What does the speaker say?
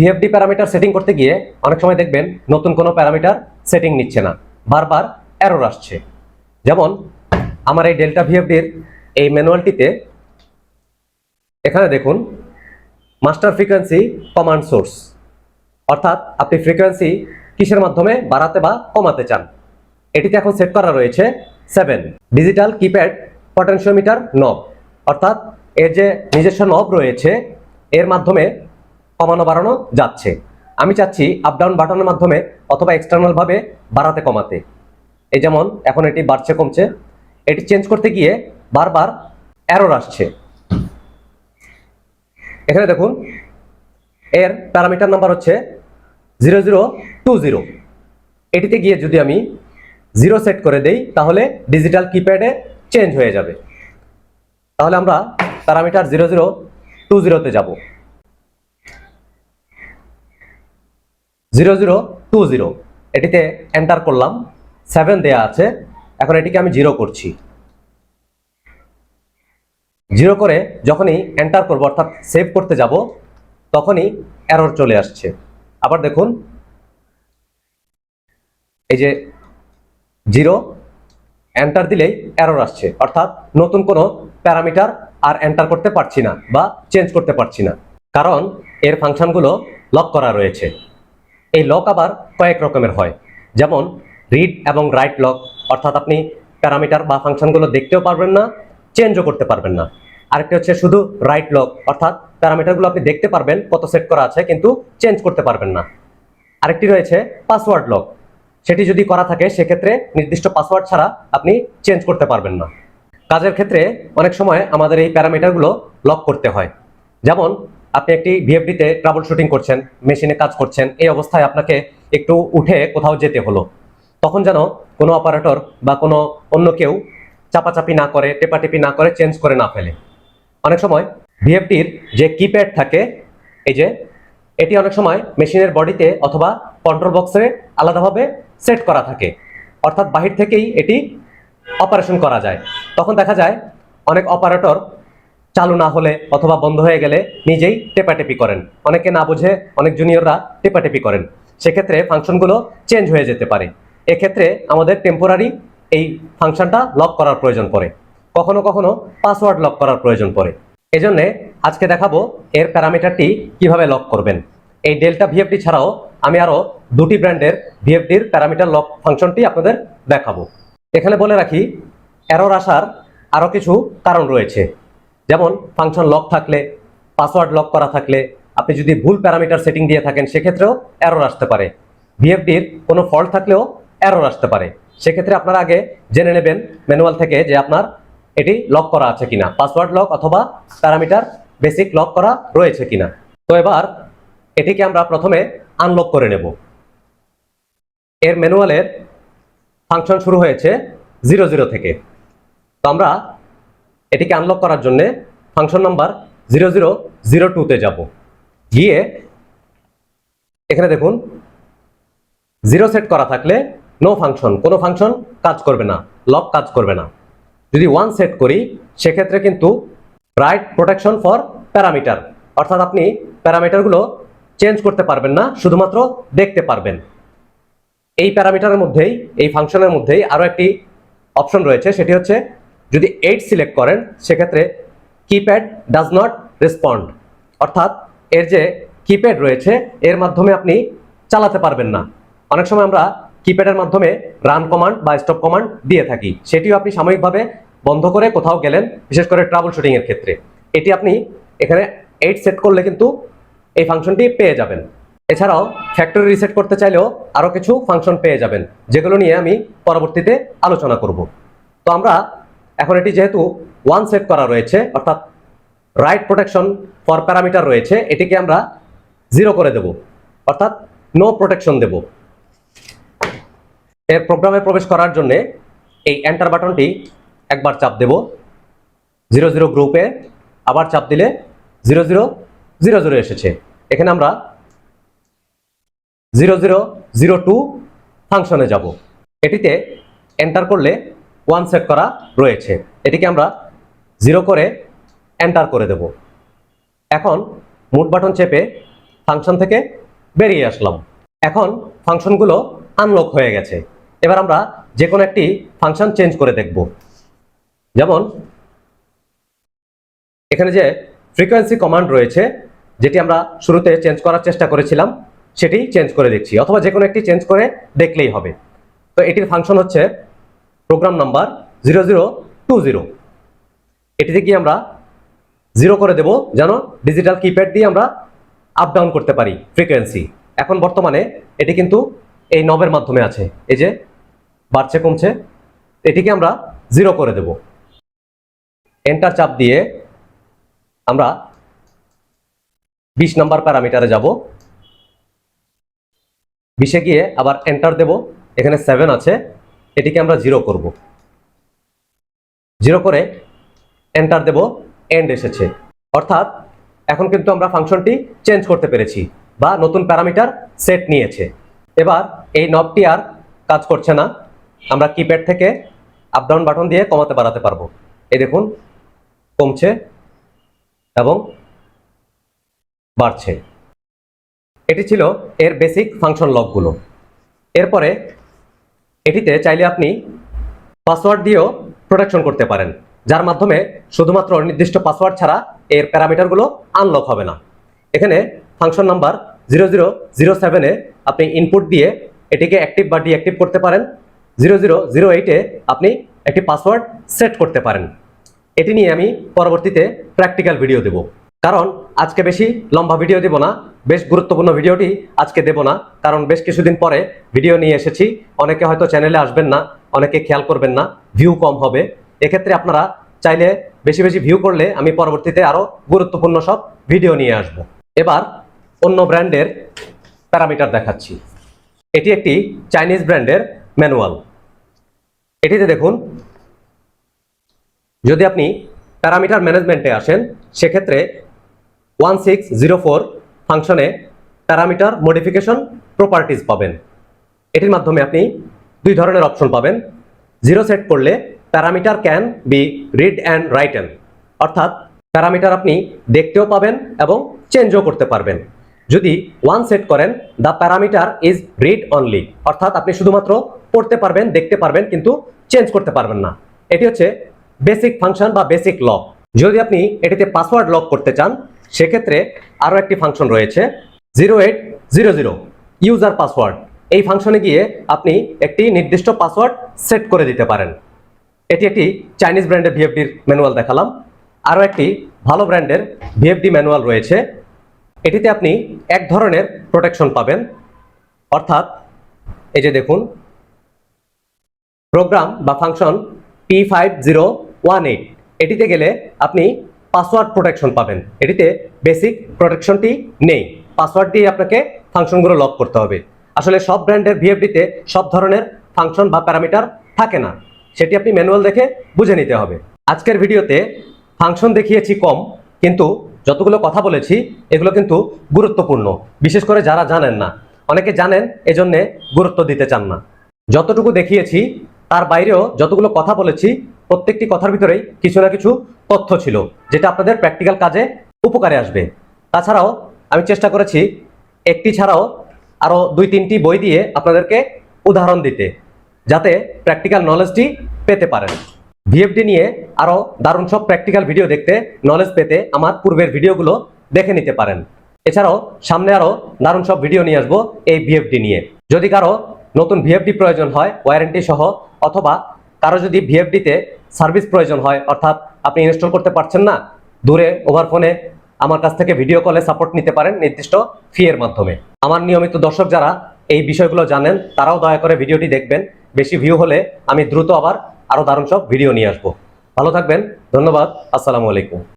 VFD parameter setting করতে গিয়ে অনেক সময় দেখবেন নতুন কোনো প্যারামিটার সেটিং নিচ্ছে না। বারবার এরর আসছে। যেমন আমার এই ডেল্টা ভিএফডির এই ম্যানুয়ালটিতে এখানে দেখুন মাস্টার ফ্রিকোয়েন্সি কমান্ড সোর্স অর্থাৎ আপনি ফ্রিকোয়েন্সি কিসের মাধ্যমে বাড়াতে বা কমাতে চান? এটিতে এখন সেট করা রয়েছে সেভেন ডিজিটাল কিপ্যাড পটেনশিওমিটার নব অর্থাৎ এর যে নিজস্ব নব রয়েছে, এর মাধ্যমে কমানো বাড়ানো যাচ্ছে। আমি চাচ্ছি আপ ডাউন বাটনের মাধ্যমে অথবা এক্সটার্নাল ভাবে বাড়াতে কমাতে। এই যেমন এখন এটি বাড়ছে, কমছে। এটি চেঞ্জ করতে গিয়ে বারবার এরর আসছে। এখানে দেখুন, এর প্যারামিটার নাম্বার হচ্ছে জিরো জিরো টু জিরো এটিতে গিয়ে যদি আমি জিরো সেট করে দেই, তাহলে ডিজিটাল কিপ্যাডে চেঞ্জ হয়ে যাবে। তাহলে আমরা প্যারামিটার জিরো জিরো টু জিরোতে যাব। Zero zero two zero. এটিতে এন্টার করলাম। সেভেন দেয়া আছে। এখন এটিকে আমি জিরো করছি। জিরো করে যখনই এন্টার করব, অর্থাৎ সেভ করতে যাব, তখনই এরর চলে আসছে। আবার দেখুন, এই যে জিরো এন্টার দিলেই এরর আসছে। অর্থাৎ নতুন কোনো প্যারামিটার আর এন্টার করতে পারছি না বা চেঞ্জ করতে পারছি না। কারণ এর ফাংশনগুলো লক করা রয়েছে। এই লক আবার কয়েক রকমের হয়। যেমন রিড এবং রাইট লক অর্থাৎ আপনি প্যারামিটার বা ফাংশনগুলো দেখতেও পারবেন না, চেঞ্জও করতে পারবেন না। আরেকটি হচ্ছে শুধু রাইট লক অর্থাৎ প্যারামিটারগুলো আপনি দেখতে পারবেন কত সেট করা আছে, কিন্তু চেঞ্জ করতে পারবেন না। আরেকটি রয়েছে পাসওয়ার্ড লক সেটি যদি করা থাকে, সেক্ষেত্রে নির্দিষ্ট পাসওয়ার্ড ছাড়া আপনি চেঞ্জ করতে পারবেন না। কাজের ক্ষেত্রে অনেক সময় আমাদের এই প্যারামিটারগুলো লক করতে হয়। যেমন আপনি একটি ভিএফডিতে ট্রাবল শুটিং করছেন মেশিনে কাজ করছেন, এই অবস্থায় আপনাকে একটু উঠে কোথাও যেতে হলো। তখন যেন কোনো অপারেটর বা কোনো অন্য কেউ চাপাচাপি না করে, টেপাটেপি না করে চেঞ্জ করে না ফেলে। অনেক সময় ভিএফটির যে কিপ্যাড থাকে, এই যে, এটি অনেক সময় মেশিনের বডিতে অথবা কন্ট্রোল বক্সে আলাদাভাবে সেট করা থাকে। অর্থাৎ বাহির থেকেই এটি অপারেশন করা যায়। তখন দেখা যায় অনেক অপারেটর চালু না হলে অথবা বন্ধ হয়ে গেলে নিজেই টেপাটেপি করেন। অনেকে না বুঝে অনেক জুনিয়ররা টেপাটেপি করেন। সেক্ষেত্রে ফাংশনগুলো চেঞ্জ হয়ে যেতে পারে। এক্ষেত্রে আমাদের টেম্পোরারি এই ফাংশনটা লক করার প্রয়োজন পড়ে। কখনো কখনো পাসওয়ার্ড লক করার প্রয়োজন পড়ে। এজন্যে আজকে দেখাবো এর প্যারামিটারটি কীভাবে লক করবেন। এই ডেল্টা ভিএফডি ছাড়াও আমি আরও দুটি ব্র্যান্ডের ভিএফডির প্যারামিটার লক ফাংশনটি আপনাদের দেখাবো। এখানে বলে রাখি এরর আসার আরও কিছু কারণ রয়েছে। যেমন ফাংশন লক থাকলে পাসওয়ার্ড লক করা থাকলে, আপনি যদি ভুল প্যারামিটার সেটিং দিয়ে থাকেন, সেক্ষেত্রেও এরর আসতে পারে। ভিএফডির কোনো ফল্ট থাকলেও এরর আসতে পারে। সেক্ষেত্রে আপনারা আগে জেনে নেবেন ম্যানুয়াল থেকে যে আপনার এটি লক করা আছে কিনা পাসওয়ার্ড লক অথবা প্যারামিটার বেসিক লক করা রয়েছে কিনা। তো এবার এটিকে আমরা প্রথমে আনলক করে নেব। এর ম্যানুয়ালের ফাংশন শুরু হয়েছে জিরো জিরো থেকে। তো আমরা এটিকে আনলক করার জন্য function number zero zero zero টুতে যাব। গিয়ে এখানে দেখুন জিরো সেট করা থাকলে নো ফাংশন কোনো ফাংশন কাজ করবে না লক কাজ করবে না। যদি ওয়ান সেট করি, সেক্ষেত্রে কিন্তু রাইট প্রোটেকশন ফর প্যারামিটার অর্থাৎ আপনি প্যারামিটারগুলো চেঞ্জ করতে পারবেন না, শুধুমাত্র দেখতে পারবেন। এই প্যারামিটারের মধ্যেই, এই ফাংশনের মধ্যেই আরও একটি অপশন রয়েছে, সেটি হচ্ছে যদি এইট সিলেক্ট করেন, সেক্ষেত্রে কিপ্যাড ডাজ নট রেসপন্ড অর্থাৎ এর যে কিপ্যাড রয়েছে, এর মাধ্যমে আপনি চালাতে পারবেন না। অনেক সময় আমরা কিপ্যাডের মাধ্যমে রান কমান্ড বা স্টপ কমান্ড দিয়ে থাকি। সেটিও আপনি সাময়িকভাবে বন্ধ করে কোথাও গেলেন, বিশেষ করে ট্রাবল শুটিং এর ক্ষেত্রে। এটি আপনি এখানে এইট সেট করলে কিন্তু এই ফাংশনটি পেয়ে যাবেন। এছাড়াও ফ্যাক্টরি রিসেট করতে চাইলেও আরও কিছু ফাংশন পেয়ে যাবেন, যেগুলো নিয়ে আমি পরবর্তীতে আলোচনা করব। তো আমরা এখন এটি যেহেতু ওয়ান সেট করা রয়েছে, অর্থাৎ রাইট প্রোটেকশন ফর প্যারামিটার রয়েছে, এটিকে আমরা জিরো করে দেব, অর্থাৎ নো প্রোটেকশন দেব। এর প্রোগ্রামে প্রবেশ করার জন্য এই এন্টার বাটনটি একবার চাপ দেব জিরো জিরো গ্রুপে আবার চাপ দিলে জিরো জিরো জিরো জিরো এসেছে। এখানে আমরা জিরো জিরো জিরো টু ফাংশনে যাব। এটিতে এন্টার করলে ওয়ান সেট করা রয়েছে। এটিকে আমরা জিরো করে এন্টার করে দেব। এখন মুড বাটন চেপে ফাংশন থেকে বেরিয়ে আসলাম। এখন ফাংশনগুলো আনলক হয়ে গেছে। এবার আমরা যে কোনো একটি ফাংশন চেঞ্জ করে দেখব। যেমন, এখানে যে ফ্রিকোয়েন্সি কমান্ড রয়েছে, যেটি আমরা শুরুতে চেঞ্জ করার চেষ্টা করেছিলাম, সেটি চেঞ্জ করে দেখছি অথবা যে কোনো একটি চেঞ্জ করে দেখলেই হবে। তো এটির ফাংশন হচ্ছে program number zero zero two zero. এটিতে গিয়ে আমরা জিরো করে দেব যেন ডিজিটাল কিপ্যাড দিয়ে আমরা আপ ডাউন করতে পারি ফ্রিকোয়েন্সি। এখন বর্তমানে এটি কিন্তু এই নবের মাধ্যমে আছে। এই যে বাড়ছে, কমছে, এটিকে আমরা জিরো করে দেব। এন্টার চাপ দিয়ে আমরা বিশ নাম্বার প্যারামিটারে যাব। বিশে গিয়ে আবার এন্টার দেব। এখানে সেভেন আছে। এটিকে আমরা জিরো করব। জিরো করে এন্টার দেব এন্ড এসেছে। অর্থাৎ এখন কিন্তু আমরা ফাংশনটি চেঞ্জ করতে পেরেছি বা নতুন প্যারামিটার সেট নিয়েছে। এবার এই নবটি আর কাজ করছে না। আমরা কিপ্যাড থেকে আপ ডাউন বাটন দিয়ে কমাতে বাড়াতে পারব। এই দেখুন, কমছে এবং বাড়ছে। এটি ছিল এর বেসিক ফাংশন লকগুলো এরপরে এটিতে চাইলে আপনি পাসওয়ার্ড দিয়েও প্রোটেকশন করতে পারেন, যার মাধ্যমে শুধুমাত্র নির্দিষ্ট পাসওয়ার্ড ছাড়া এর প্যারামিটারগুলো আনলক হবে না। এখানে function number zero zero zero সেভেনে আপনি ইনপুট দিয়ে এটিকে অ্যাক্টিভ বা ডিঅ্যাক্টিভ করতে পারেন জিরো জিরো জিরো এইটে আপনি একটি পাসওয়ার্ড সেট করতে পারেন। এটি নিয়ে আমি পরবর্তীতে প্র্যাকটিক্যাল ভিডিও দেব। কারণ আজকে বেশি লম্বা ভিডিও দেব না, বেশ গুরুত্বপূর্ণ ভিডিওটি আজকে দেব না, কারণ বেশ কিছুদিন পরে ভিডিও নিয়ে এসেছি। অনেকে হয়তো চ্যানেলে আসবেন না, অনেকে খেয়াল করবেন না ভিউ কম হবে। এক্ষেত্রে আপনারা চাইলে বেশি বেশি ভিউ করলে আমি পরবর্তীতে আরও গুরুত্বপূর্ণ সব ভিডিও নিয়ে আসব। এবার অন্য ব্র্যান্ডের প্যারামিটার দেখাচ্ছি। এটি একটি চাইনিজ ব্র্যান্ডের ম্যানুয়াল। এটিতে দেখুন, যদি আপনি প্যারামিটার ম্যানেজমেন্টে আসেন, সেক্ষেত্রে ওয়ান সিক্স জিরো ফোর ফাংশনে প্যারামিটার মডিফিকেশন প্রপার্টিজ পাবেন। এটির মাধ্যমে আপনি দুই ধরনের অপশন পাবেন। জিরো সেট করলে parameter can be read and written অর্থাৎ প্যারামিটার আপনি দেখতেও পাবেন এবং চেঞ্জও করতে পারবেন। যদি ওয়ান সেট করেন the parameter is read only অর্থাৎ আপনি শুধুমাত্র পড়তে পারবেন, দেখতে পারবেন, কিন্তু চেঞ্জ করতে পারবেন না। এটি হচ্ছে বেসিক ফাংশন বা বেসিক লক যদি আপনি এটিতে পাসওয়ার্ড লক করতে চান সেক্ষেত্রে আরও একটি ফাংশন রয়েছে zero eight zero zero user password এই ফাংশনে গিয়ে আপনি একটি নির্দিষ্ট পাসওয়ার্ড সেট করে দিতে পারেন। এটি একটি চাইনিজ ব্র্যান্ডের ভিএফডির ম্যানুয়াল দেখালাম। আরও একটি ভালো ব্র্যান্ডের ভিএফডি ম্যানুয়াল রয়েছে। এটিতে আপনি এক ধরনের প্রোটেকশন পাবেন। অর্থাৎ, এই যে দেখুন প্রোগ্রাম বা function P five zero one eight এটিতে গেলে আপনি পাসওয়ার্ড প্রোটেকশন পাবেন। এটিতে বেসিক প্রোটেকশনটি নেই। পাসওয়ার্ড দিয়ে আপনাকে ফাংশনগুলো লক করতে হবে। আসলে সব ব্র্যান্ডের ভিএফডিতে সব ধরনের ফাংশন বা প্যারামিটার থাকে না। সেটি আপনি ম্যানুয়াল দেখে বুঝে নিতে হবে। আজকের ভিডিওতে ফাংশন দেখিয়েছি কম, কিন্তু যতগুলো কথা বলেছি, এগুলো কিন্তু গুরুত্বপূর্ণ। বিশেষ করে যারা জানেন না। অনেকে জানেন, এজন্যে গুরুত্ব দিতে চান না। যতটুকু দেখিয়েছি, তার বাইরেও যতগুলো কথা বলেছি, প্রত্যেকটি কথার ভিতরেই কিছু না কিছু তথ্য ছিল, যেটা আপনাদের প্র্যাকটিক্যাল কাজে উপকারে আসবে। তাছাড়াও আমি চেষ্টা করেছি একটি ছাড়াও আরও দুই তিনটি বই দিয়ে আপনাদেরকে উদাহরণ দিতে, যাতে প্র্যাকটিক্যাল নলেজটি পেতে পারেন। ভিএফডি নিয়ে আরও দারুণ সব প্র্যাকটিক্যাল ভিডিও দেখতে নলেজ পেতে আমার পূর্বের ভিডিওগুলো দেখে নিতে পারেন। এছাড়াও সামনে আরও দারুণ সব ভিডিও নিয়ে আসব এই ভিএফডি নিয়ে। যদি কারও নতুন ভিএফডি প্রয়োজন হয় ওয়ারেন্টি সহ, অথবা কারও যদি ভিএফডিতে সার্ভিস প্রয়োজন হয়, অর্থাৎ আপনি ইনস্টল করতে পারছেন না, দূরে ওভার ফোনে আমার কাছ থেকে ভিডিও কলে সাপোর্ট নিতে পারেন নির্দিষ্ট ফি এর মাধ্যমে। আমার নিয়মিত দর্শক যারা এই বিষয়গুলো জানেন, তারাও দয়া করে ভিডিওটি দেখবেন। বেশি ভিউ হলে আমি দ্রুত আবার আরও দারুণ সব ভিডিও নিয়ে আসব। ভালো থাকবেন, ধন্যবাদ, আসসালামু আলাইকুম।